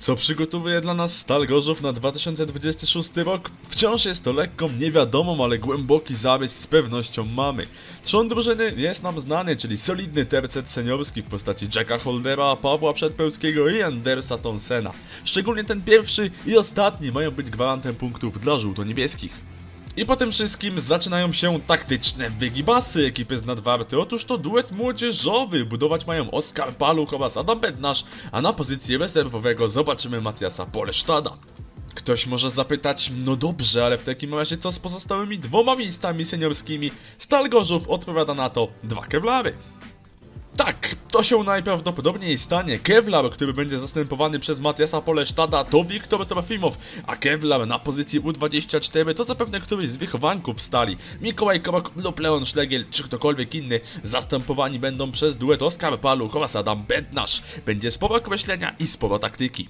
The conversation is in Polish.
Co przygotowuje dla nas Stal Gorzów na 2026 rok? Wciąż jest to lekką niewiadomą, ale głęboki zarys z pewnością mamy. Trzon drużyny jest nam znany, czyli solidny tercet seniorski w postaci Jacka Holdera, Pawła Przedpełskiego i Andersa Tonsena. Szczególnie ten pierwszy i ostatni mają być gwarantem punktów dla żółto-niebieskich. I po tym wszystkim zaczynają się taktyczne wygibasy ekipy z nadwarty. Otóż to duet młodzieżowy. Budować mają Oskar Paluch oraz Adam Bednarz, a na pozycji rezerwowego zobaczymy Matiasa Polesztada. Ktoś może zapytać, no dobrze, ale w takim razie co z pozostałymi dwoma miejscami seniorskimi? Stal Gorzów odpowiada na to dwa kewlary. Tak, to się najprawdopodobniej stanie. Kevlar, który będzie zastępowany przez Matiasa Polesztada, to Wiktor Trofimow, a Kevlar na pozycji U24 to zapewne któryś z wychowanków stali. Mikołaj Krok lub Leon Schlegel, czy ktokolwiek inny, zastępowani będą przez duet Oskar Paluch oraz Adam Bednarz. Będzie sporo określenia i sporo taktyki.